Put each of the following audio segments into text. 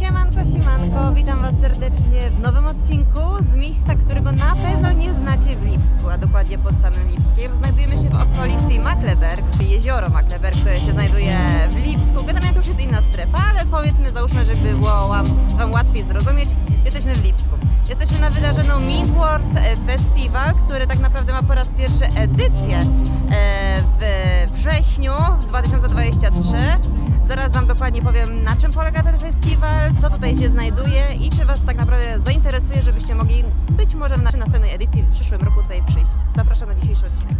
Siemanko, siemanko, witam Was serdecznie w nowym odcinku z miejsca, którego na pewno nie znacie w Lipsku, a dokładnie pod samym Lipskiem. Znajdujemy się w okolicy Makleberg, jezioro Makleberg, które się znajduje w Lipsku. Generalnie to już jest inna strefa, ale powiedzmy, załóżmy, żeby było wam, łatwiej zrozumieć, jesteśmy w Lipsku. Jesteśmy na wydarzeniu Midworld Festival, który tak naprawdę ma po raz pierwszy edycję e, w wrześniu 2023. Zaraz Wam dokładnie powiem, na czym polega ten festiwal, co tutaj się znajduje i czy Was tak naprawdę zainteresuje, żebyście mogli być może w naszej następnej edycji w przyszłym roku tutaj przyjść. Zapraszam na dzisiejszy odcinek.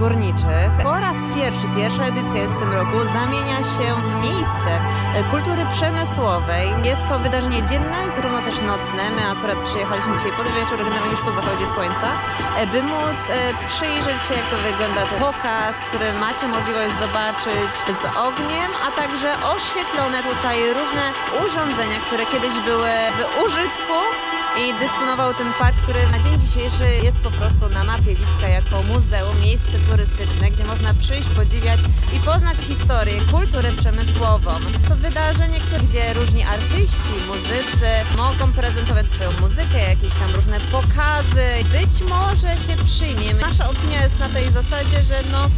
Górniczych. Po raz pierwszy, pierwsza edycja jest w tym roku, zamienia się w miejsce kultury przemysłowej. Jest to wydarzenie dzienne, zarówno też nocne. My akurat przyjechaliśmy dzisiaj pod wieczór, generalnie już po zachodzie słońca, e, by móc e, przyjrzeć się, jak to wygląda ten pokaz, który macie możliwość zobaczyć z ogniem, a także oświetlone tutaj różne urządzenia, które kiedyś były w użytku i dysponował ten park, który na dzień dzisiejszy jest po prostu na mapie Lipska jako muzeum, miejsce turystyczne, gdzie można przyjść, podziwiać i poznać historię, kulturę przemysłową. To wydarzenie, gdzie różni artyści, muzycy mogą prezentować swoją muzykę, jakieś tam różne pokazy. Być może się przyjmie. Nasza opinia jest na tej zasadzie, że no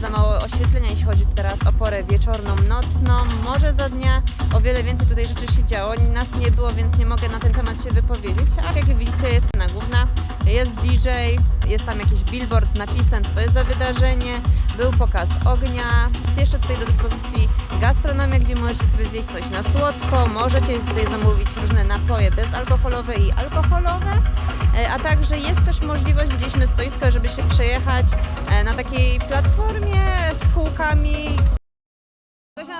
za mało oświetlenia, jeśli chodzi teraz o porę wieczorną, nocną. Może za dnia o wiele więcej tutaj rzeczy się działo. Nas nie było, więc nie mogę na ten temat się wypowiedzieć. A jak widzicie, jest na główna, jest DJ, jest tam jakiś billboard z napisem, co to jest za wydarzenie. Był pokaz ognia. Jest jeszcze tutaj do dyspozycji gastronomia, gdzie możecie sobie zjeść coś na słodko. Możecie tutaj zamówić różne napoje bezalkoholowe i alkoholowe. E, A także jest też możliwość, widzieliśmy stoisko, żeby się przejechać e, na takiej platformie z kółkami.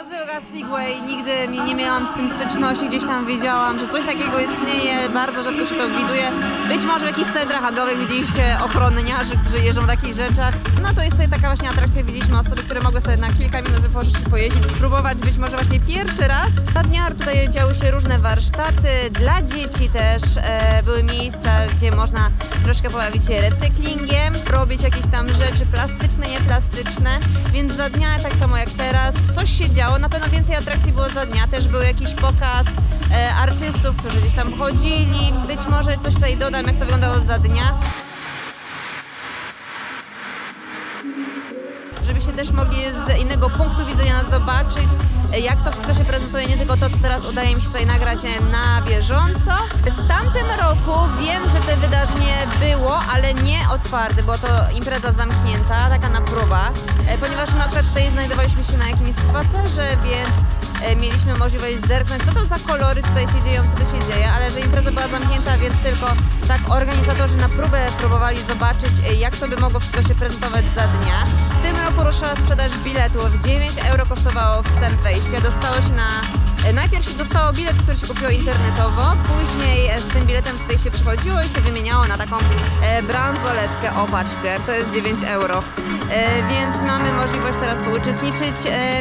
Nazywa Segway, nigdy nie miałam z tym styczności, gdzieś tam wiedziałam, że coś takiego istnieje, bardzo rzadko się to widuje. Być może w jakichś centrach handlowych widzieliście ochroniarzy, którzy jeżdżą w takich rzeczach. No to jest sobie taka właśnie atrakcja, widzieliśmy osoby, które mogły sobie na kilka minut wypożyczyć, pojeździć, spróbować. Być może właśnie pierwszy raz. Na dniach tutaj działy się różne warsztaty, dla dzieci też e, były miejsca, gdzie można troszkę pobawić się recyklingiem, robić jakieś tam rzeczy plastyczne, nieplastyczne, więc za dnia, tak samo jak teraz, coś się działo, na pewno więcej atrakcji było za dnia, też był jakiś pokaz e, artystów, którzy gdzieś tam chodzili, być może coś tutaj dodam, jak to wyglądało za dnia. Też mogli z innego punktu widzenia zobaczyć, jak to wszystko się prezentuje, nie tylko to, co teraz udaje mi się tutaj nagrać na bieżąco. W tamtym roku wiem, że to wydarzenie było, ale nie otwarte, była to impreza zamknięta, taka na próba, e, ponieważ my akurat tutaj znajdowaliśmy się na jakimś spacerze, więc mieliśmy możliwość zerknąć, co to za kolory tutaj się dzieją, co tu się dzieje, ale że impreza była zamknięta, więc tylko tak organizatorzy na próbę próbowali zobaczyć, e, jak to by mogło wszystko się prezentować za dnia. W tym roku ruszyła sprzedaż biletów. 9 euro kosztowało wstęp wejścia. Dostało się na... e, Najpierw się dostało bilet, który się kupiło internetowo, później e, z tym biletem tutaj się przychodziło i się wymieniało na taką e, bransoletkę. O, patrzcie, to jest 9 euro. Więc mamy możliwość teraz pouczestniczyć.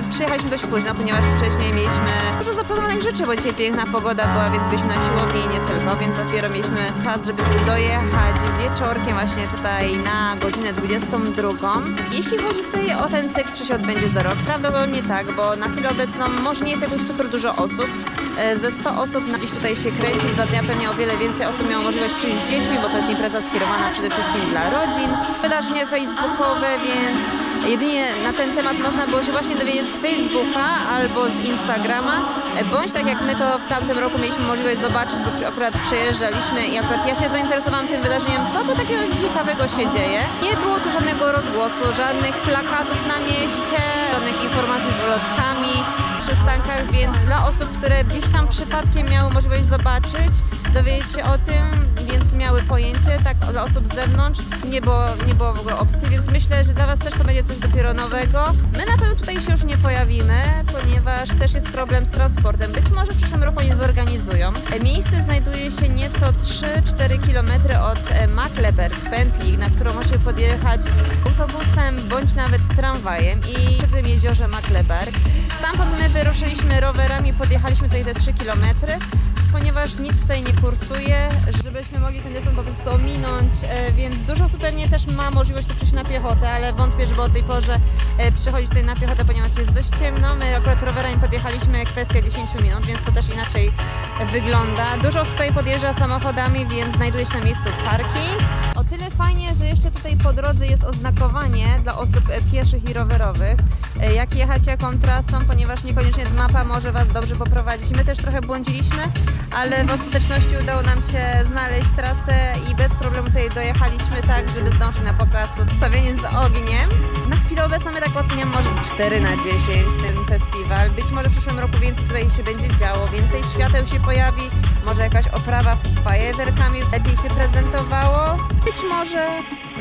Przyjechaliśmy dość późno, ponieważ wcześniej mieliśmy dużo zaplanowanych rzeczy, bo dzisiaj piękna pogoda była, więc byliśmy na siłowni i nie tylko, więc dopiero mieliśmy czas, żeby dojechać wieczorkiem właśnie tutaj na godzinę 22. Jeśli chodzi tutaj o ten cykl, czy się odbędzie za rok, prawdopodobnie tak, bo na chwilę obecną może nie jest jakoś super dużo osób. E, Ze 100 osób na dziś tutaj się kręci, za dnia pewnie o wiele więcej osób miało możliwość przyjść z dziećmi, bo to jest impreza skierowana przede wszystkim dla rodzin. Wydarzenie facebookowe, więc jedynie na ten temat można było się właśnie dowiedzieć z Facebooka albo z Instagrama, e, bądź tak jak my to w tamtym roku mieliśmy możliwość zobaczyć, bo akurat przejeżdżaliśmy i akurat ja się zainteresowałam tym wydarzeniem, co tu takiego ciekawego się dzieje. Nie było tu żadnego rozgłosu, żadnych plakatów na mieście, żadnych informacji z ulotkami, przystankach, więc dla osób, które gdzieś tam przypadkiem miały możliwość zobaczyć, dowiedzieć się o tym, więc miały pojęcie, tak dla osób z zewnątrz nie było, nie było w ogóle opcji, więc myślę, że dla Was też to będzie coś dopiero nowego. My na pewno tutaj się już nie pojawimy, ponieważ też jest problem z transportem. Być może w przyszłym roku nie zorganizują. Miejsce znajduje się nieco 3-4 km od e, Makleberg, pętli, na którą można podjechać autobusem bądź nawet tramwajem i przy tym jeziorze Makleberg. Stamtąd my wyruszyliśmy rowerami, podjechaliśmy tutaj te 3 km, ponieważ nic tutaj nie kursuje, żebyśmy mogli ten dystans po prostu ominąć, e, więc dużo osób pewnie też ma możliwość tu przyjść na piechotę, ale wątpię, żeby o tej porze e, przychodzić tutaj na piechotę, ponieważ jest dość ciemno. My akurat rowerami podjechaliśmy kwestia 10 minut, więc to też inaczej wygląda. Dużo osób tutaj podjeżdża samochodami, więc znajduje się na miejscu parking. Tyle fajnie, że jeszcze tutaj po drodze jest oznakowanie dla osób e, pieszych i rowerowych, e, jak jechać jaką trasą, ponieważ niekoniecznie mapa może Was dobrze poprowadzić. My też trochę błądziliśmy, ale w ostateczności udało nam się znaleźć trasę i bez problemu tutaj dojechaliśmy tak, żeby zdążyć na pokaz stawienie z ogniem. Na chwilę obecną my tak oceniam może 4 na 10 ten festiwal. Być może w przyszłym roku więcej tutaj się będzie działo, więcej świateł się pojawi, może jakaś oprawa z fajerwerkami lepiej się prezentowało. Być może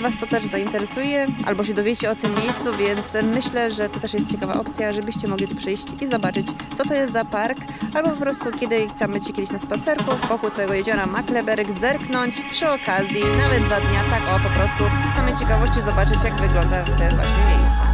Was to też zainteresuje, albo się dowiecie o tym miejscu, więc myślę, że to też jest ciekawa opcja, żebyście mogli tu przyjść i zobaczyć, co to jest za park, albo po prostu kiedy tam będziecie kiedyś na spacerku wokół całego jeziora Makleberg, zerknąć przy okazji, nawet za dnia, tak o, po prostu same ciekawości zobaczyć, jak wygląda te właśnie miejsca.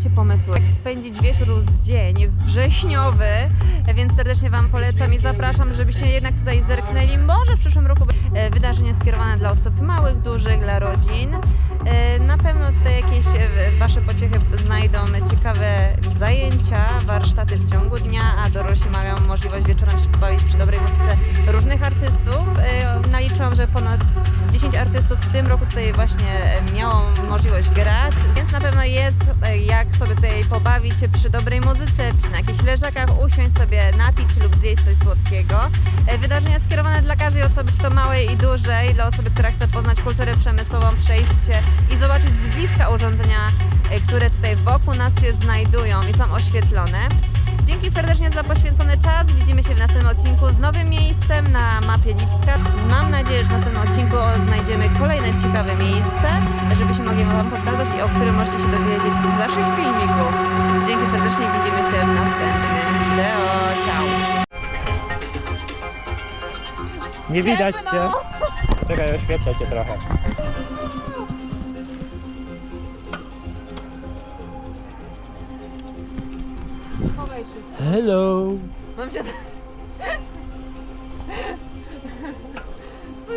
Macie pomysłu, jak spędzić wieczór z dzień wrześniowy, więc serdecznie Wam polecam i zapraszam, żebyście jednak tutaj zerknęli. Może w przyszłym roku e, wydarzenie skierowane dla osób małych, dużych, dla rodzin. E, Na pewno tutaj jakieś e, Wasze pociechy znajdą ciekawe zajęcia, warsztaty w ciągu dnia, a dorośli mają możliwość wieczorem się pobawić przy dobrej muzyce różnych artystów. E, Naliczyłam, że ponad 10 artystów w tym roku tutaj właśnie miało możliwość grać, więc na pewno jest jak sobie tutaj pobawić przy dobrej muzyce, przy na jakichś leżakach, usiąść sobie, napić lub zjeść coś słodkiego. Wydarzenia skierowane dla każdej osoby, czy to małej i dużej, dla osoby, która chce poznać kulturę przemysłową, przejść się i zobaczyć z bliska urządzenia, e, które tutaj wokół nas się znajdują i są oświetlone. Dzięki serdecznie za poświęcony czas. Widzimy się w następnym odcinku z nowym miejscem na mapie Lipska. Mam nadzieję, że w następnym odcinku znajdziemy kolejne ciekawe miejsce, żebyśmy mogli Wam pokazać i o którym możecie się dowiedzieć z naszych filmików. Dzięki serdecznie i widzimy się w następnym wideo. Ciao! Nie widać cię. Czekaj, oświetlę cię trochę. Hello. Mam się...